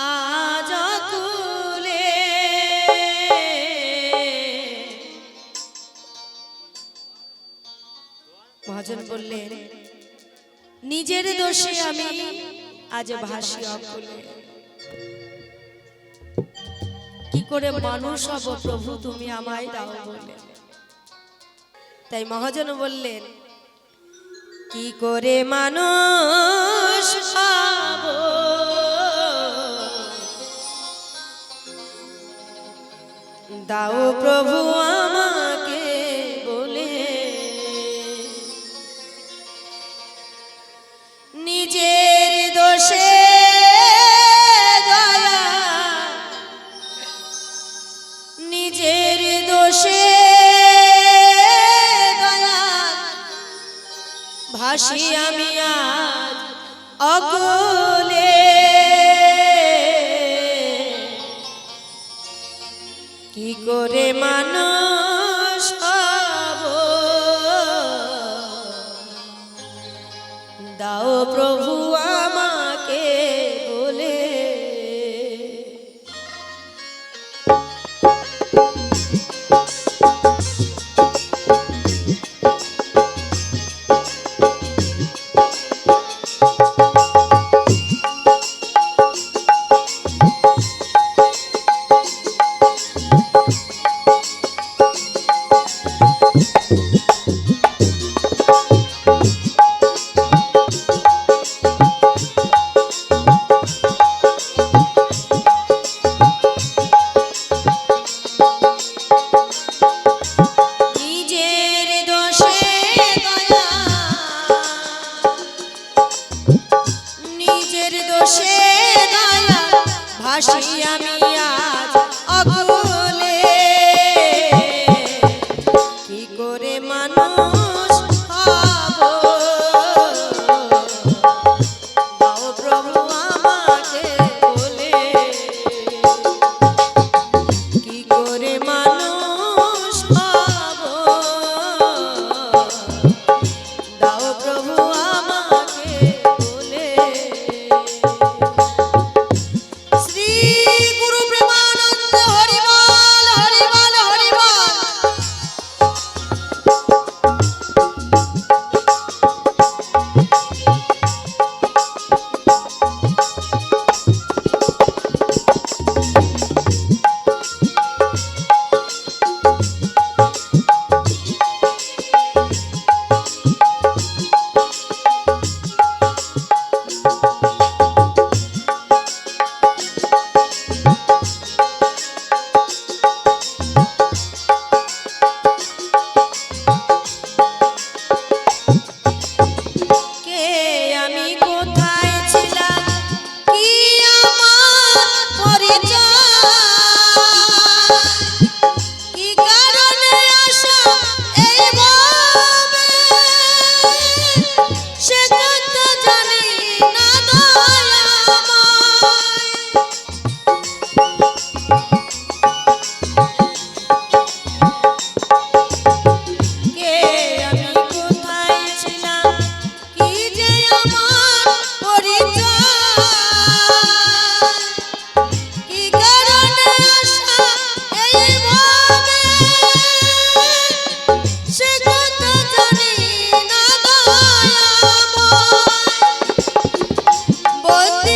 আজ মহাজন বললেন, নিজের দোষে আমি আজ ভাসি অকুলে। কি করে মানুষ হব প্রভু, তুমি আমায় দাও বলে। তাই মহাজন বললেন, কি করে মানুষ হব দাও প্রভু আমাকে বলে। নিজের দোষে নিজের দোষে ভাসি আমি আজ অকুলে। করে মানুষ দাও প্রভু দয়া ভাসি আমি আজ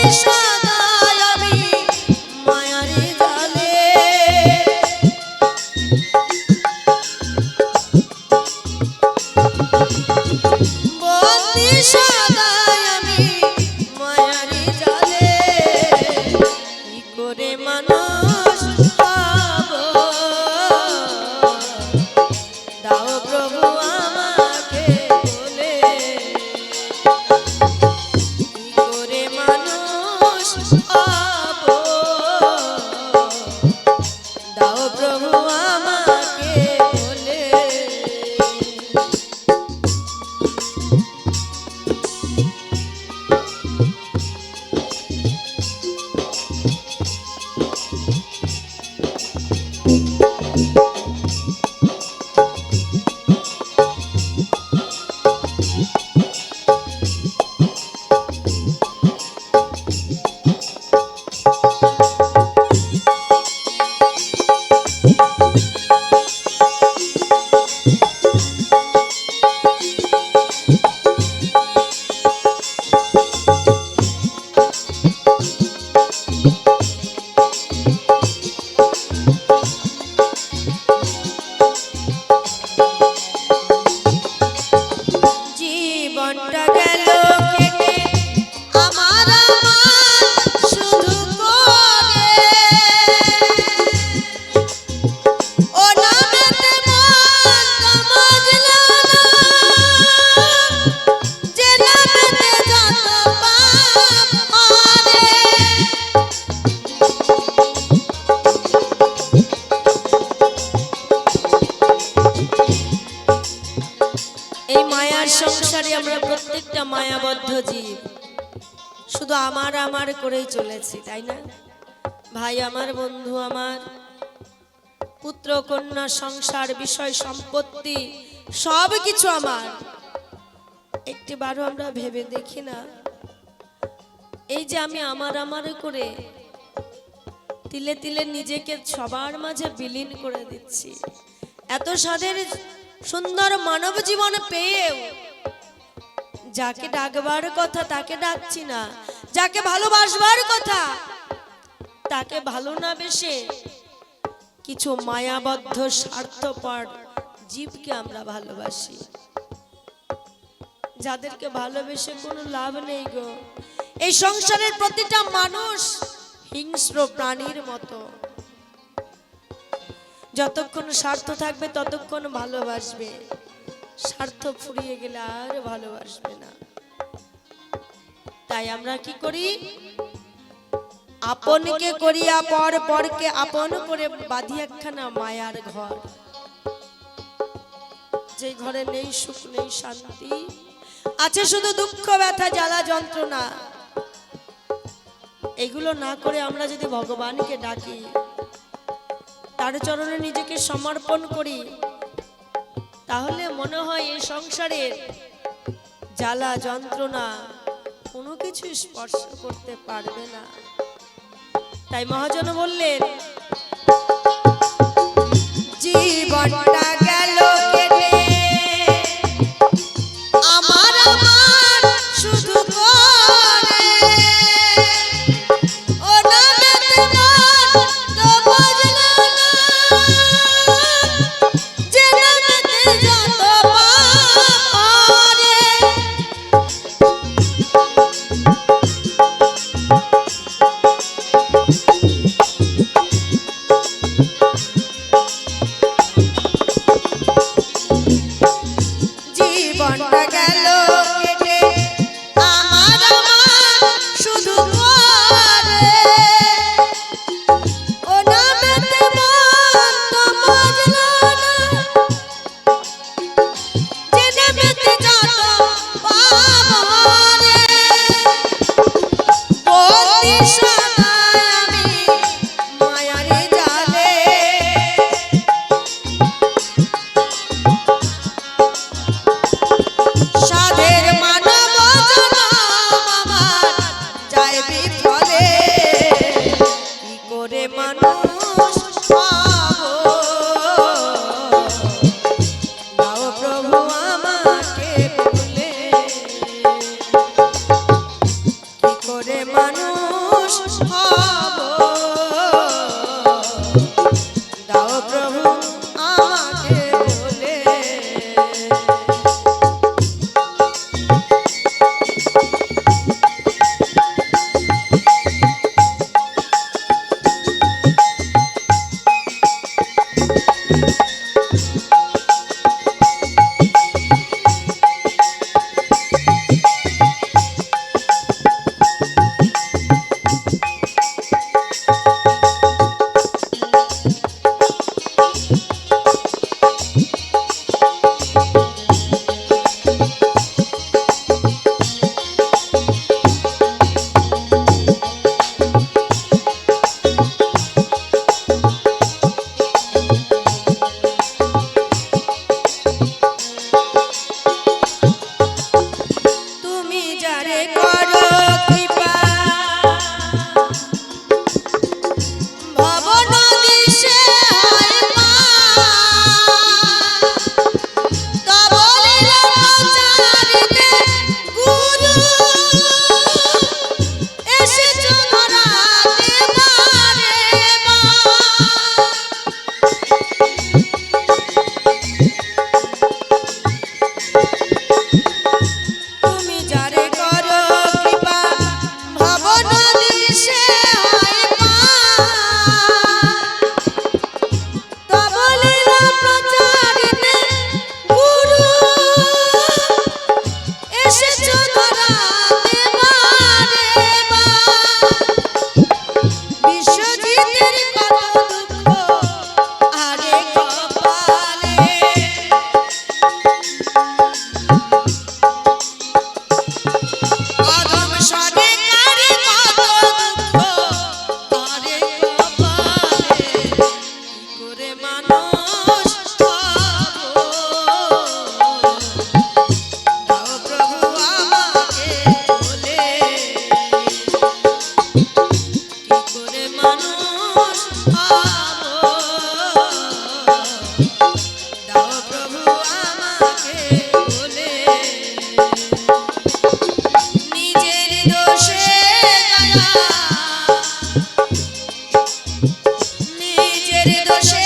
Krishna আমার আমার করেই চলেছি, তাই না? ভাই, আমার বন্ধু, আমার পুত্র, কন্যা, সংসার, বিষয়, সম্পত্তি সব কিছু আমার। একটিবারও আমরা ভেবে দেখি না। এই যে আমি আমার আমার করে তিলে তিলে নিজেকে সবার মাঝে বিলীন করে দিচ্ছি। এত স্বাদের সুন্দর মানব জীবন পেয়েও যাকে ডাকবার কথা তাকে ডাকছি না। যাকে ভালোবাসবার কথা, তাকে ভালো না বেশে কিছু মায়াবদ্ধ, স্বার্থপর জীবকে আমরা ভালোবাসি। যাদেরকে ভালোবেসে কোনো লাভ নেই গো। এই সংসারের প্রতিটা মানুষ হিংস্র প্রাণীর মতো। যতক্ষণ স্বার্থ থাকবে, ততক্ষণ ভালোবাসবে। স্বার্থ ফুরিয়ে গেলে আর ভালোবাসবে না। তাই আমরা কি করি? আপনকে করিয়া পর পরকে আপন করে বাঁধি একখানা মায়ার ঘর। যে ঘরে নেই সুখ, নেই শান্তি, আছে শুধু দুঃখ, ব্যথা, জ্বালা, যন্ত্রণা। এগুলো না করে আমরা যদি ভগবানকে ডাকি, তার চরণে নিজেকে সমর্পণ করি, তাহলে মনে হয় এই সংসারের জ্বালা, যন্ত্রণা কিছু স্পর্শ করতে পারবে না। তাই মহাজন বললেন do jeito.